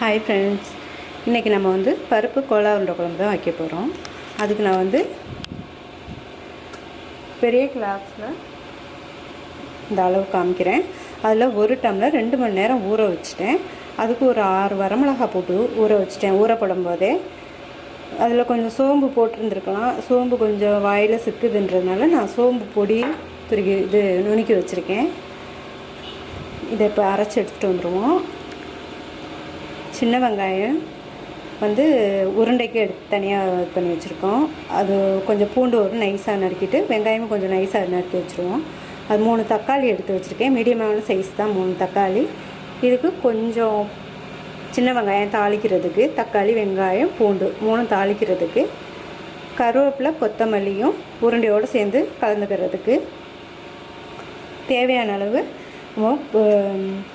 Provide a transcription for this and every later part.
Hi friends இன்றைக்கி நம்ம வந்து பருப்பு கோலா உருண்டை குழம்பு தான் வைக்க போகிறோம் அதுக்கு நான் வந்து பெரிய கிளாஸில் இந்த அளவு காமிக்கிறேன். அதில் ஒரு டம்ளர் ரெண்டு மணி நேரம் ஊற வச்சுட்டேன். அதுக்கு ஒரு ஆறு வரமிளகா போட்டு ஊற வச்சுட்டேன். ஊற போடும்போதே அதில் கொஞ்சம் சோம்பு போட்டிருந்துருக்கலாம். சோம்பு கொஞ்சம் வாயில் சிக்குதுன்றதுனால நான் சோம்பு பொடி துருக்கி இது நுணுக்கி வச்சுருக்கேன். இதை இப்போ அரைச்சி எடுத்துகிட்டு வந்துடுவோம் சின்ன வெங்காயம் வந்து உருண்டைக்கு எடுத்து தனியாக இது பண்ணி வச்சுருக்கோம். அது கொஞ்சம் பூண்டு ஒரு நைஸாக நறுக்கிட்டு வெங்காயமும் கொஞ்சம் நைஸாக நறுக்கி வச்சுருவோம். அது மூணு தக்காளி எடுத்து வச்சுருக்கேன். மீடியமான சைஸ் தான் மூணு தக்காளி. இதுக்கு கொஞ்சம் சின்ன வெங்காயம் தாளிக்கிறதுக்கு தக்காளி வெங்காயம் பூண்டு மூணும் தாளிக்கிறதுக்கு கருவேப்பிலை கொத்தமல்லியும் உருண்டையோடு சேர்ந்து கலந்துக்கிறதுக்கு தேவையான அளவு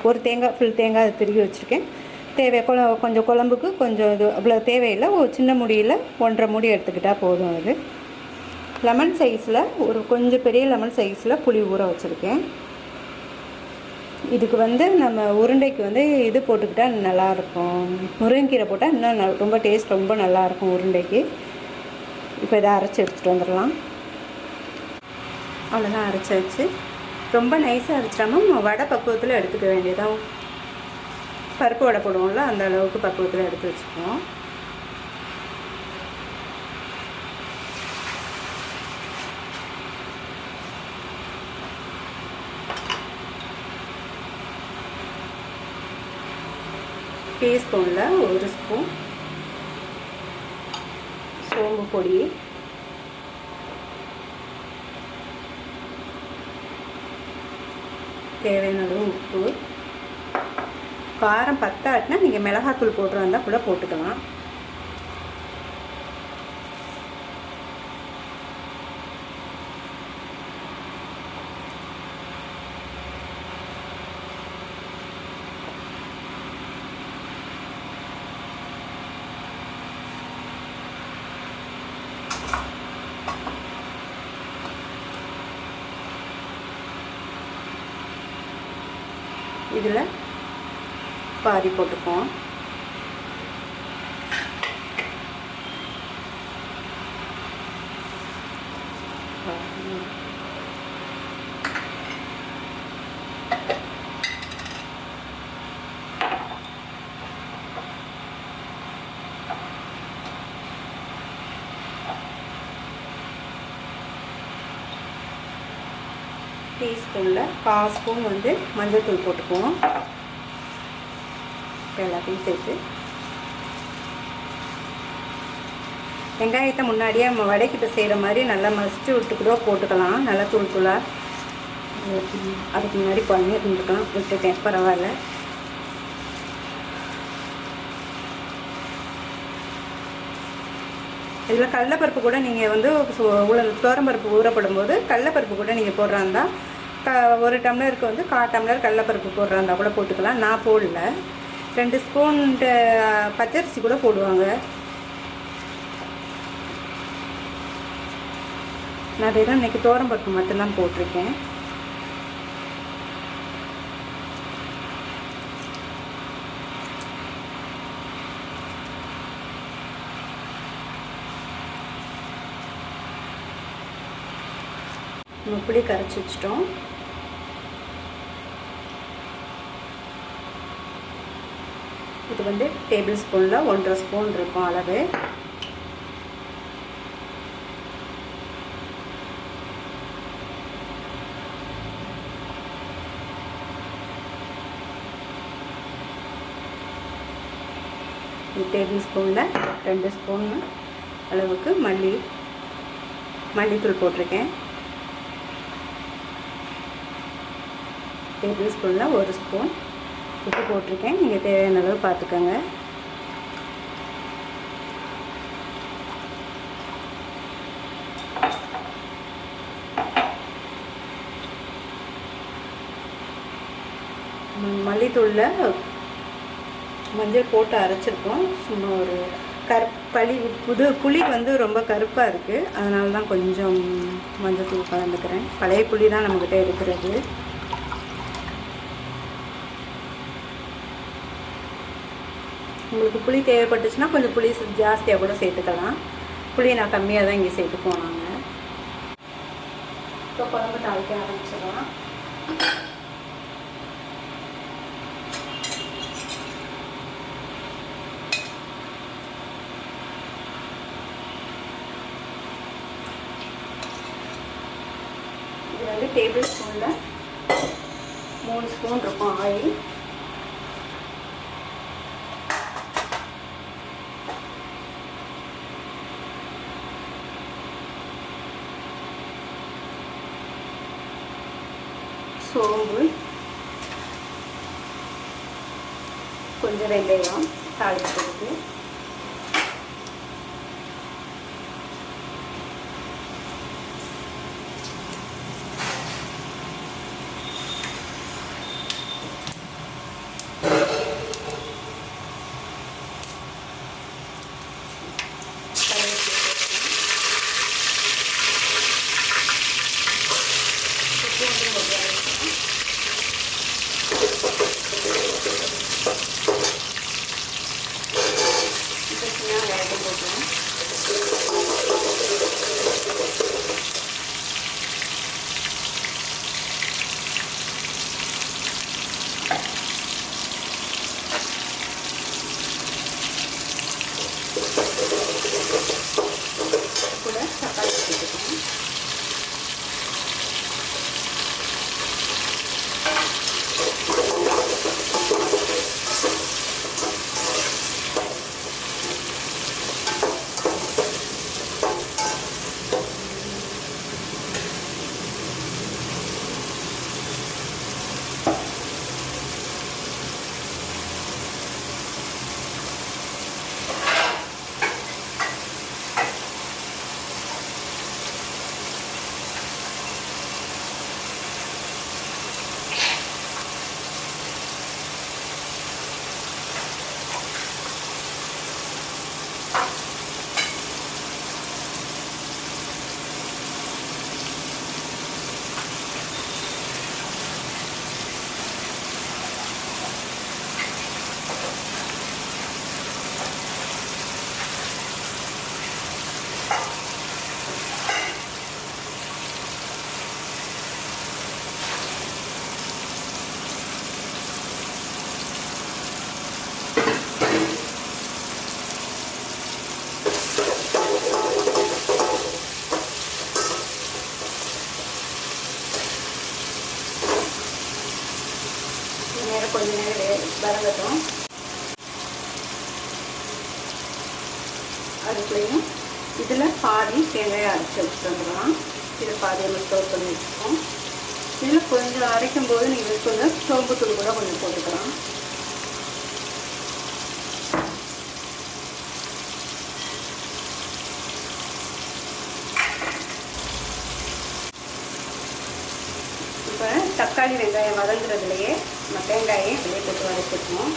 ஒரு தேங்காய் ஃபுல் தேங்காய் திருகி வச்சுருக்கேன். தேவை கொஞ்சம் குழம்புக்கு கொஞ்சம் இது அவ்வளோ தேவையில்லை. ஒரு சின்ன முடியில் ஒன்றரை முடி எடுத்துக்கிட்டால் போதும் அது. லெமன் சைஸில் ஒரு கொஞ்சம் பெரிய லெமன் சைஸில் புளி ஊற வச்சுருக்கேன். இதுக்கு வந்து நம்ம உருண்டைக்கு வந்து இது போட்டுக்கிட்டால் நல்லாயிருக்கும் முருங்கீரை போட்டால் இன்னும் நல் ரொம்ப டேஸ்ட் ரொம்ப நல்லாயிருக்கும் உருண்டைக்கு. இப்போ இதை அரைச்சி எடுத்துகிட்டு வந்துடலாம். அவ்வளோதான் அரைச்சி வச்சு ரொம்ப நைஸாக அரைச்சிடாமல் வடை பக்குவத்தில் எடுத்துக்க வேண்டியதான் பருப்பு வடை போடுவோம்ல அந்த அளவுக்கு பக்குவத்தில் எடுத்து வச்சுக்குவோம். டீஸ்பூனில் ஒரு ஸ்பூன் சோம்பு பொடி. தேவையான அளவு உப்பு. காரம் பத்தாட்டினா நீங்கள் மிளகாத்தூள் போட்டுருந்தா கூட போட்டுக்கலாம். இதில் பாதி போட்டுக்குவோம். டீஸ்பூனில் கால் ஸ்பூன் வந்து மஞ்சள் தூள் போட்டுக்குவோம். எல்லாத்தையும் சேர்த்து. வெங்காயத்தை முன்னாடியே நம்ம வடைக்கிட்ட செய்கிற மாதிரி நல்லா மசிச்சு விட்டு கூட போட்டுக்கலாம். நல்லா தூள் தூளாக அதுக்கு முன்னாடி பண்ணி இருந்துக்கலாம் விட்டுட்டேன். பரவாயில்ல. இதில் கடலப்பருப்பு கூட நீங்கள் வந்து துவரம்பருப்பு ஊறப்படும் போது கடலப்பருப்பு கூட நீங்கள் போடுறாந்தா க ஒரு டம்ளருக்கு வந்து கா டம்ளர் கடலப்பருப்பு போடுறாந்தா கூட போட்டுக்கலாம். நான் போடல. ரெண்டு ஸ்பூன் பச்சரிசி கூட போடுவாங்க. நான் வெறும் இன்றைக்கி தோரம்பருப்பு மட்டும்தான் போட்டிருக்கேன். நம்ம புளி கரைச்சி வச்சிட்டோம். இது வந்து டேபிள் ஸ்பூனில் ஒன்றரை ஸ்பூன் இருக்கும் அளவு. டேபிள் ஸ்பூனில் ரெண்டு ஸ்பூன் அளவுக்கு மல்லி மல்லித்தூள் போட்டிருக்கேன். டேபிள் ஸ்பூனில் ஒரு ஸ்பூன் உப்பு போட்டிருக்கேன். நீங்கள் தேவையான அளவு பார்த்துக்கோங்க. மல்லித்தூளில் மஞ்சள் போட்டு அரைச்சிருக்கோம். சும்மா ஒரு கருப் பளி புது புளி வந்து ரொம்ப கருப்பாக இருக்குது அதனால தான் கொஞ்சம் மஞ்சள் தூள் கலந்துக்கிறேன். பழைய புளி தான் நம்மக்கிட்ட இருக்கிறது. உங்களுக்கு புளி தேவைப்பட்டுச்சுன்னா கொஞ்சம் புளி ஜாஸ்தியாக கூட சேர்த்துக்கலாம். புளியை நான் கம்மியாக தான் இங்கே சேர்த்துக்குவோம் நாங்கள் இப்போ குழம்பு தாளிக்க ஆரம்பிச்சிடலாம். இது வந்து டேபிள் ஸ்பூனில் மூணு ஸ்பூன் இருக்கும் ஆயில். சோம்பு கொஞ்சம் வெந்தயம் தாளிக்கிறதுக்கு அதுக்குள்ளேயும் இதில் பாதி தேங்காயை அரைச்சி வச்சுட்டு வந்துடலாம் பாதி நம்ம ஸ்டோர் பண்ணி வச்சுக்கோம் இதில் கொஞ்சம் அரைக்கும் போது நீங்கள் கொஞ்சம் சோம்பு தூள் கூட கொஞ்சம் போட்டுக்கலாம். இப்போ தக்காளி வெங்காயம் வதங்குறதுலையே நம்ம தேங்காயை வெளியே போட்டு வதக்கிக்கணும்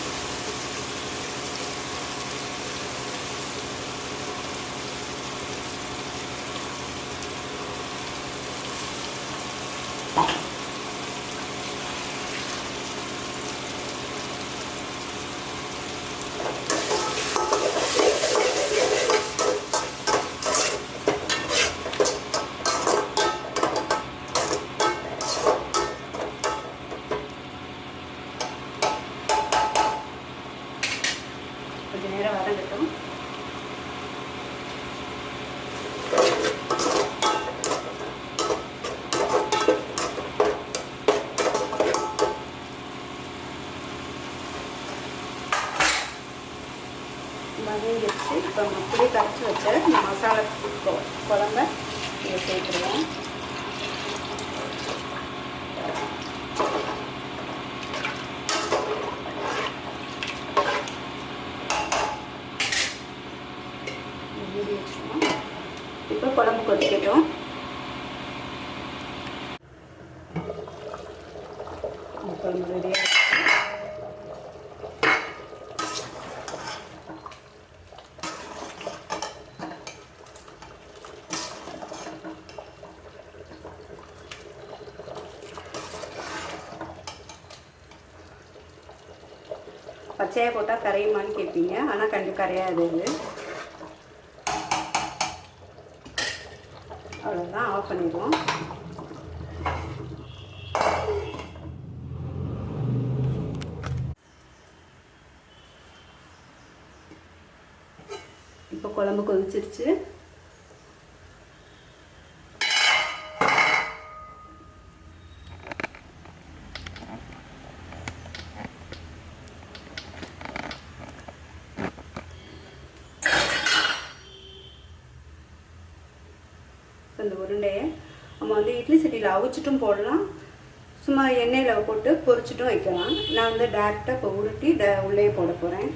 கொஞ்ச நேரம் வதங்கட்டும் வதங்கிடுச்சு இப்போ நம்ம புளி கரைச்சி வச்ச இந்த மசாலா கொ- குழம்ப இதை சேர்த்துருவோம் மூடி வச்சுருவோம் இப்போ குழம்பு கொதிக்கட்டும் குழம்பு ரெடியாக பச்சையாக போட்டால் கரையுமான்னு கேட்பீங்க. ஆனால் கண்டிப்பாக கரையாது அது அவ்வளோதான் ஆஃப் பண்ணிடுவோம். இப்போ குழம்பு கொதிச்சிருச்சு. ஸோ இந்த உருண்டையை நம்ம வந்து இட்லி சட்டியில் அவிச்சிட்டும் போடலாம். சும்மா எண்ணெயில் போட்டு பொரிச்சிட்டும் வைக்கலாம். நான் வந்து டேரெக்டாக இப்போ உருட்டி ட உள்ளே போட போகிறேன்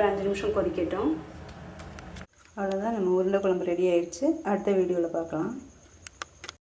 ஒரு அஞ்சு நிமிஷம் கொதிக்கட்டும். அவ்வளோதான் நம்ம உருண்டை குழம்பு ரெடி ஆயிடுச்சு. அடுத்த வீடியோவில் பார்க்கலாம்.